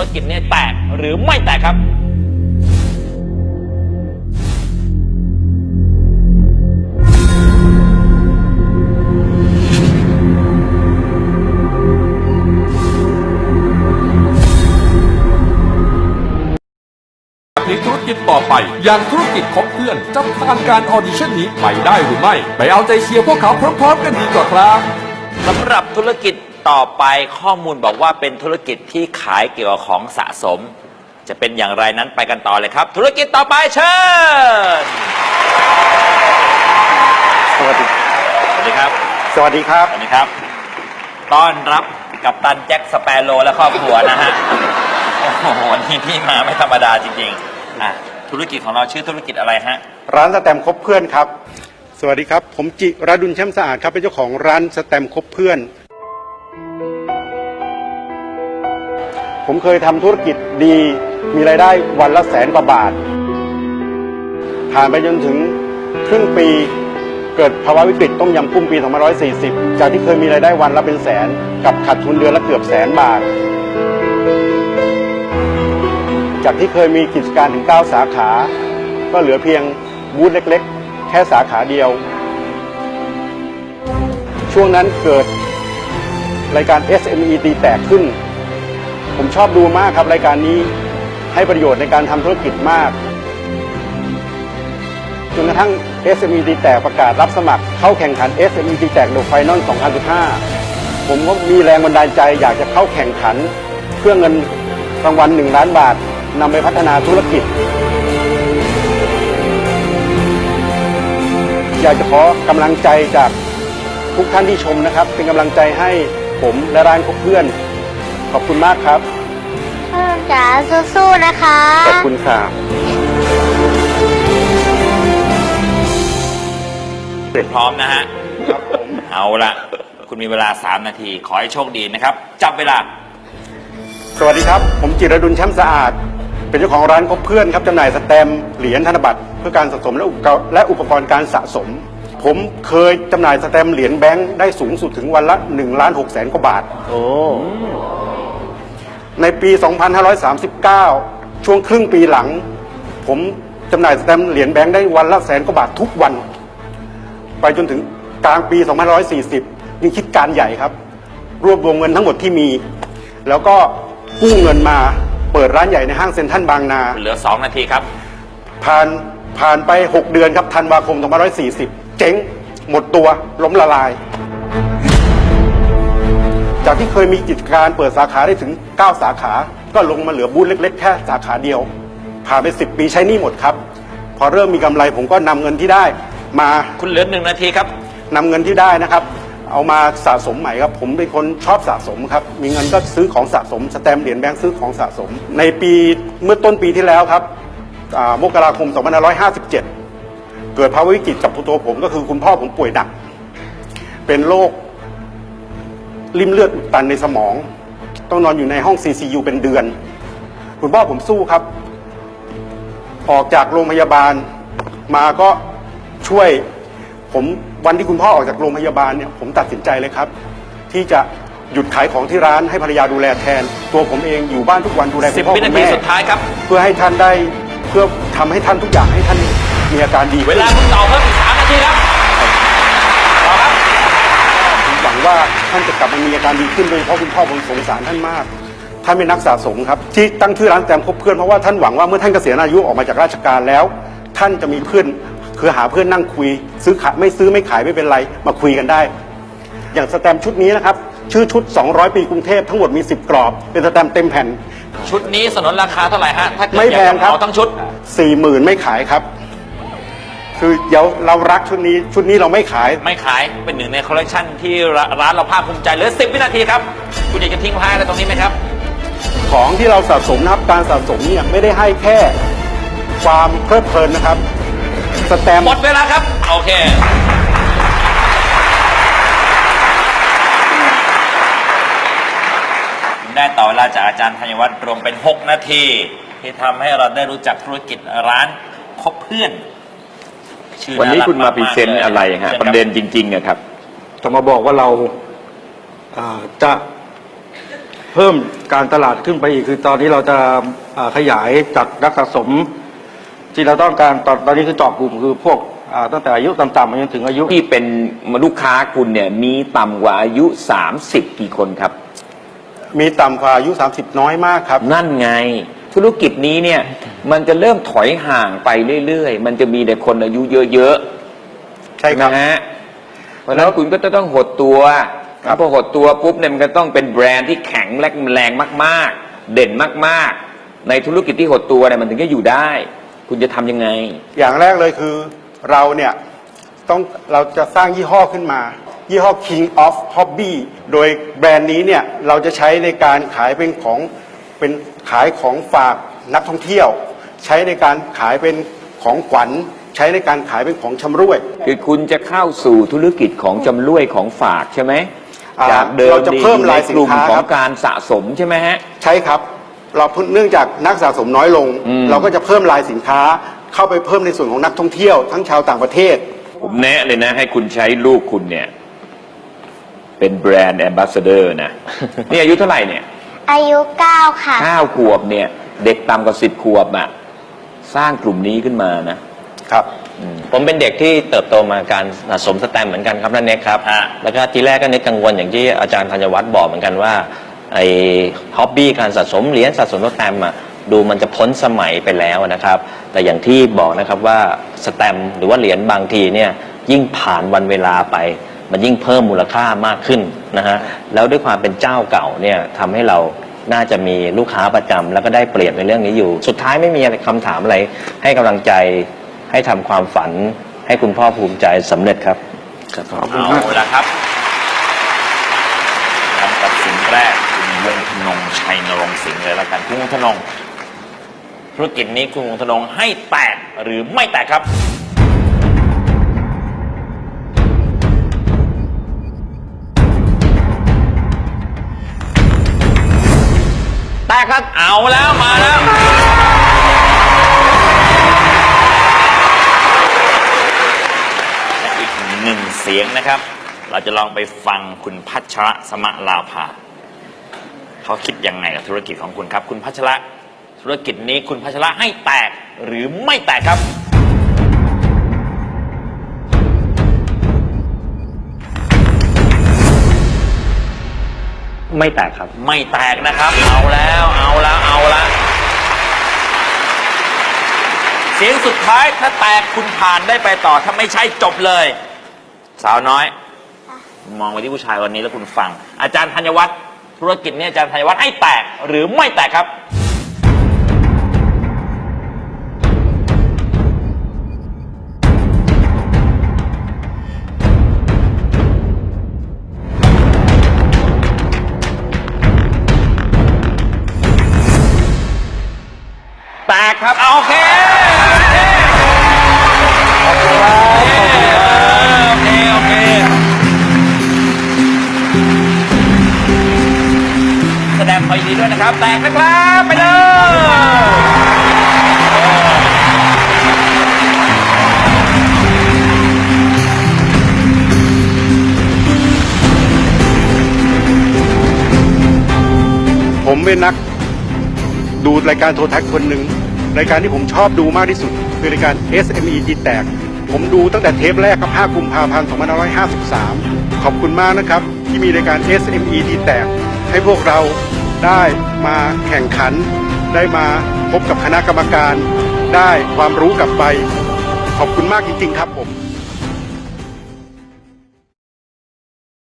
รกิจเนี่ยแตกหรือไม่แตกครับในธุรกิจต่อไป อย่างธุรกิจคบเพื่อนจะผ่านการออดิชั่นนี้ไปได้หรือไม่ ไปเอาใจเชียร์พวกเขาพร้อมๆกันดีกว่าครับสำหรับธุรกิจ ต่อไปข้อมูลบอกว่าเป็นธุรกิจที่ขายเกี่ยวกับของสะสม จะเป็นอย่างไรนั้นไปกันต่อเลยครับ ธุรกิจต่อไปเชิญสวัสดีสวัสดีครับสวัสดีครับสวัสดีครับ ต้อนรับกับตันแจ็คสเปโรและครอบครัวนะฮะโอ้โหวันนี้พี่มาไม่ธรรมดาจริงๆอะธุรกิจของเราชื่อธุรกิจอะไรฮะ ร้านสแตมป์คบเพื่อนครับ สวัสดีครับ ผมจิรดุลแช่มสะอาดครับเป็นเจ้าของร้านสแตมป์คบเพื่อน ผมเคยทำธุรกิจดี มีรายได้วันละแสนกว่าบาท ผ่านไปจนถึงครึ่งปีเกิดภาวะวิกฤตต้มยำกุ้งปี 2540 จากที่เคยมีรายได้วันละเป็นแสน กับขาดทุนเดือนละเกือบแสนบาท จากที่เคยมีกิจการถึง 9 สาขา ก็เหลือเพียงบูธเล็กๆ แค่สาขาเดียว ช่วงนั้นเกิดรายการ SME ตีแตกขึ้น ผมชอบดูมากครับรายการนี้ให้ประโยชน์ในการทำธุรกิจมากจนกระทั่ง SME ตีแตกประกาศรับสมัครเข้าแข่งขัน SME ตีแตกโดไฟนอล2015 ผมก็มีแรงบันดาลใจอยากจะเข้าแข่งขัน เพื่อเงินรางวัล1ล้านบาทนำไปพัฒนาธุรกิจ อยากจะขอกำลังใจจากทุกท่านที่ชมนะครับ เป็นกำลังใจให้ผมและร้านคบเพื่อน ขอบคุณมากครับ พ่อจ๋าสู้ๆนะคะ ขอบคุณครับพร้อมนะฮะเอาละคุณมีเวลา 3 นาที ขอให้โชคดีนะครับ จับเวลา สวัสดีครับ ผมจิรดุลแช่มสะอาด เป็นเจ้าของร้านคบเพื่อนครับจำหน่ายสแตมป์เหรียญธนบัตร เพื่อการสะสมและอุปกรณ์และอุปกรณ์การสะสม ผมเคยจำหน่ายสแตมป์เหรียญแบงค์ได้สูงสุดถึงวันละ1ล้าน6แสนกว่าบาท โอ้ ในปี 2539 ช่วงครึ่งปีหลัง ผมจำหน่ายสแตมป์เหรียญแบงค์ได้วันละแสนกว่าบาททุกวัน ไปจนถึงกลางปี 2540นี่คิดการใหญ่ครับ รวบรวมเงินทั้งหมดที่มี แล้วก็กู้เงินมาเปิดร้านใหญ่ในห้างเซ็นทรัลบางนา เหลือ 2 นาทีครับ ผ่านผ่านไป 6 เดือนครับธันวาคม 2540 เจ๊ง หมดตัวล้มละลาย จากที่เคยมีกิจการเปิดสาขาได้ถึง 9 สาขา ก็ลงมาเหลือบูธเล็ก ๆ แค่สาขาเดียว ผ่านไป 10 ปีใช้หนี้หมดครับ พอเริ่มมีกำไรผมก็นำเงินที่ได้ มาคุณเหลือหนึ่งนาทีครับนำเงินที่ได้นะครับ เอามาสะสมใหม่ครับ ผมเป็นคนชอบสะสมครับ มีเงินก็ซื้อของสะสม สแตมป์เหรียญแบงค์ซื้อของสะสม ในปีเมื่อต้นปีที่แล้วครับอ่ามกราคม 2557 เกิดภาวะวิกฤตกับตัวผมก็คือคุณพ่อผมป่วยหนัก เป็นโรค ริ่มเลือดอุดตันในสมอง ต้องนอนอยู่ในห้อง CCU เป็นเดือน คุณพ่อผมสู้ครับ ออกจากโรงพยาบาลมาก็ช่วยผมวันที่คุณพ่อออกจากโรงพยาบาลเนี่ยผมตัดสินใจเลยครับ ที่จะหยุดขายของที่ร้านให้ภรรยาดูแลแทน ตัวผมเองอยู่บ้านทุกวันดูแลคุณพ่อ10วิคุนาณทีแม่สุดท้ายครับ เพื่อให้ท่านได้เพื่อทำให้ท่านทุกอย่างให้ท่านมีอาการดีเวลาคุณต่อเพิ่มอีก3นาทีครับ ต่อครับ ผมห วังว่าท่านจะกลับมามีอาการดีขึ้นโดยเฉพาะคุณพ่อผมสงสารท่านมากท่านเป็นนักสะสมครับที่ตั้งชื่อร้านแตมคบเพื่อนเพราะว่าท่านหวังว่าเมื่อท่านเกษียณอายุออกมาจากราชการแล้ว ท่านจะมีเพื่อนคือหาเพื่อนนั่งคุย ซื้อขายไม่ซื้อไม่ขายไม่เป็นไรมาคุยกันได้ อย่างสแตมป์ชุดนี้นะครับชื่อชุด 200 ปีกรุงเทพทั้งหมดมี 10 กรอบ เป็นสแตมป์เต็มแผ่นชุดนี้สนนราคาเท่าไหร่ฮะถ้าเกิดไม่อยากแพงจะครับเหมาทั้งชุด 4 0,000 ไม่ขายครับ คือเดี๋ยวเรารักชุดนี้ ชุดนี้เราไม่ขาย ไม่ขายเป็นหนึ่งในคอลเลกชันที่ร้านเราภาคภูมิใจเหลือ 10 วินาทีครับ คุณอยากจะทิ้งท้ายอะไรตรงนี้ไหมครับ ของที่เราสะสมนะครับการสะสมเนี่ยไม่ได้ให้แค่ความเพลิดเพลินนะครับ สแตมป์หมดเวลาครับ โอเค ได้ต่อเวลาจากอาจารย์ธัญวัฒน์รวมเป็น 6 นาที ที่ทำให้เราได้รู้จักธุรกิจร้านคบเพื่อน ชื่อวันนี้ารักคุณมาพรีเซนกต์ๆลยอะไรฮะชิญประเด็นจริงๆอะครับจะมาบอกว่าเราอ่าจะเพิ่มการตลาดขึ้นไปอีก คือตอนนี้เราจะอ่าขยายจากนักสะสม ที่เราต้องการตอนตอนนี้คือเจาะกลุ่มคือพวกอ่าตั้งแต่อายุต่ำๆมาจนถึงอายุ ที่เป็นลูกค้าคุณเนี่ยมีต่ำกว่าอายุ 30 กี่คนครับ มีต่ำกว่าอายุ 30 น้อยมากครับ นั่นไง ธุรกิจนี้เนี่ยมันจะเริ่มถอยห่างไปเรื่อยๆ มันจะมีแต่คนอายุเยอะๆใช่ครับนะฮะเพราะฉะนั้นคุณก็จะต้องหดตัวครับพอหดตัวปุ๊บเนี่ยมันก็ต้องเป็นแบรนด์ที่แข็งและแรงมากๆ เด่นมากๆ ในธุรกิจที่หดตัวเนี่ยมันถึงจะอยู่ได้ คุณจะทำยังไง อย่างแรกเลยคือเราเนี่ยต้องเราจะสร้างยี่ห้อขึ้นมา ยี่ห้อ King of Hobby โดยแบรนด์นี้เนี่ยเราจะใช้ในการขายเป็นของ เป็นขายของฝากนักท่องเที่ยว ใช้ในการขายเป็นของขวัญ ใช้ในการขายเป็นของชำร่วย คือคุณจะเข้าสู่ธุรกิจของจำรวยของฝากใช่ไหมอ่าจากเดิมเราจะเพิ่มรายสินกลุ่มค้าขอครังบการสะสมใช่ไหมฮะ ใช่ครับ เราเนื่องจากนักสะสมน้อยลง อืม เราก็จะเพิ่มรายสินค้า เข้าไปเพิ่มในส่วนของนักท่องเที่ยว ทั้งชาวต่างประเทศ ผมแนะเลยนะ ให้คุณใช้ลูกคุณเนี่ย เป็นแบรนด์แอมบาสเดอร์นะ นี่อายุเท่าไหร่เนี่ย อายุ9ค่ะข้าวขวบเนี่ย เด็กต่ำกว่าสิบขวบอะสร้างกลุ่มนี้ขึ้นมานะ ครับ ผมเป็นเด็กที่เติบโตมาการสะสมสแตมป์เหมือนกันครับนั่นเองครับ ฮะ แล้วก็ทีแรกก็นึกกังวลอย่างที่อาจารย์ธัญวัฒน์บอกเหมือนกันว่าไอ้ฮ็อบบี้การสะสมเหรียญสะสมสแตมป์อะดูมันจะพ้นสมัยไปแล้วนะครับ แต่อย่างที่บอกนะครับว่าสแตมป์หรือว่าเหรียญบางทีเนี่ยยิ่งผ่านวันเวลาไป มันยิ่งเพิ่มมูลค่ามากขึ้นนะฮะแล้วด้วยความเป็นเจ้าเก่าเนี่ยทำให้เรา น่าจะมีลูกค้าประจำแล้วก็ได้เปรียบในเรื่องนี้อยู่ สุดท้ายไม่มีอะไรคำถามอะไร ให้กำลังใจให้ทำความฝัน ให้คุณพ่อภูมิใจสำเร็จครับเอาละครับคำตัดสินแรกคุณวงธนงชัยนรงค์สิงห์เลยแล้วกันคุณวงธนงธุรกิจนี้คุณวงธนงให้แตกหรือไม่แตกครับ ครับ เอาแล้วมาแล้ว และอีกหนึ่งเสียงนะครับ เราจะลองไปฟังคุณพัชระสมะลาภาเขาคิดยังไงกับธุรกิจของคุณครับ คุณพัชระธุรกิจนี้คุณพัชระให้แตกหรือไม่แตกครับ ไม่แตกครับ ไม่แตกนะครับ เอาแล้วเอาแล้วเอาละเสียงสุดท้ายถ้าแตกคุณผ่านได้ไปต่อถ้าไม่ใช่จบเลย สาวน้อย มองไปที่ผู้ชายคนนี้แล้วคุณฟัง อาจารย์ธัญวัฒน์ธุรกิจนี้อาจารย์ธัญวัฒน์ให้แตกหรือไม่แตกครับ ผมเป็นนักดูรายการโทรทัศน์คนหนึ่งรายการที่ผมชอบดูมากที่สุด คือรายการ SME จีแตก ผมดูตั้งแต่เทปแรกครับ5กุมภาพันธ์2553 ขอบคุณมากนะครับ ที่มีรายการ SME จีแตก ให้พวกเราได้มาแข่งขัน ได้มาพบกับคณะกรรมการ ได้ความรู้กลับไป ขอบคุณมากจริงๆครับผม